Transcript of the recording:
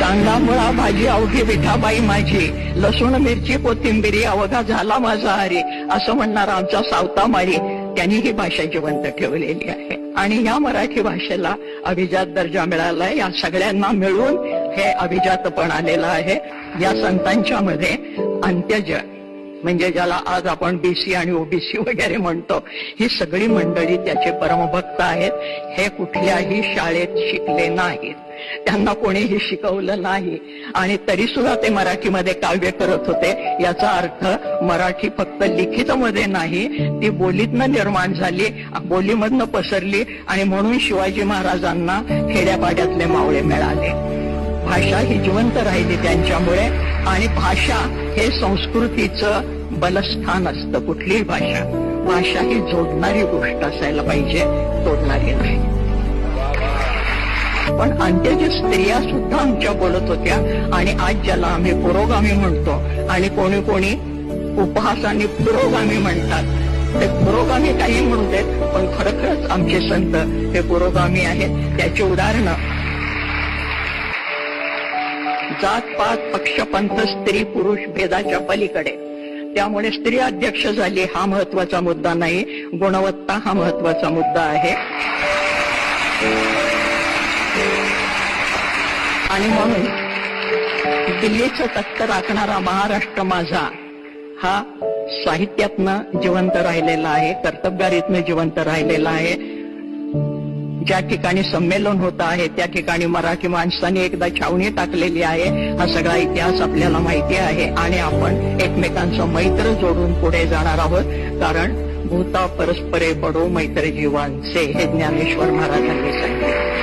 कांदा मुळा भाजी अवघी विठाबाई माझी. लसूण मिरची कोथिंबिरी अवघा झाला माझा हरी. असं म्हणणार आमचा सावता माळी. त्यांनी ही भाषा जिवंत ठेवलेली आहे. आणि या मराठी भाषेला अभिजात दर्जा मिळालाय. या सगळ्यांना मिळून हे अभिजातपण आलेलं आहे. या संतांच्या मध्ये अंत्यज म्हणजे ज्याला आज आपण बीसी आणि ओबीसी वगैरे म्हणतो ही सगळी मंडळी त्याचे परमभक्त आहेत. हे कुठल्याही शाळेत शिकले नाहीत. त्यांना कोणीही शिकवलं नाही. आणि तरी सुद्धा ते मराठीमध्ये काव्य करत होते. याचा अर्थ मराठी फक्त लिखित मध्ये नाही ती बोलीतनं निर्माण झाली बोलीमधनं पसरली आणि म्हणून शिवाजी महाराजांना खेड्यापाड्यातले मावळे मिळाले. भाषा ही जिवंत राहिली त्यांच्यामुळे. आणि भाषा हे संस्कृतीचं बलस्थान असतं. कुठलीही भाषा. भाषा ही जोडणारी गोष्ट असायला पाहिजे तोडणारी नाही. पण अंत्यच्या स्त्रिया सुद्धा आमच्या बोलत होत्या आणि आज ज्याला आम्ही पुरोगामी म्हणतो आणि कोणी कोणी उपहासाने पुरोगामी म्हणतात. ते पुरोगामी काही म्हणू देत पण खरोखरच आमचे संत हे पुरोगामी आहेत. त्याची उदाहरणं जात पात पक्ष पंथ स्त्री पुरुष भेदाच्या पलीकडे. त्यामुळे स्त्री अध्यक्ष झाली हा महत्त्वाचा मुद्दा नाही गुणवत्ता हा महत्त्वाचा मुद्दा आहे. आणि म्हणून दिल्लीचं तख्त राखणारा महाराष्ट्र माझा हा साहित्यातनं जिवंत राहिलेला आहे कर्तबगारीतनं जिवंत राहिलेला आहे. ज्या ठिकाणी संमेलन होत आहे त्या ठिकाणी मराठी माणसाने एकदा छावणी टाकलेली आहे. हा सगळा इतिहास आपल्याला माहिती आहे आणि आपण एकमेकांचं मैत्र जोडून पुढे जाणार आहोत. कारण भूता परस्परे पडो मैत्र जीवांचे हे ज्ञानेश्वर महाराजांनी सांगितले.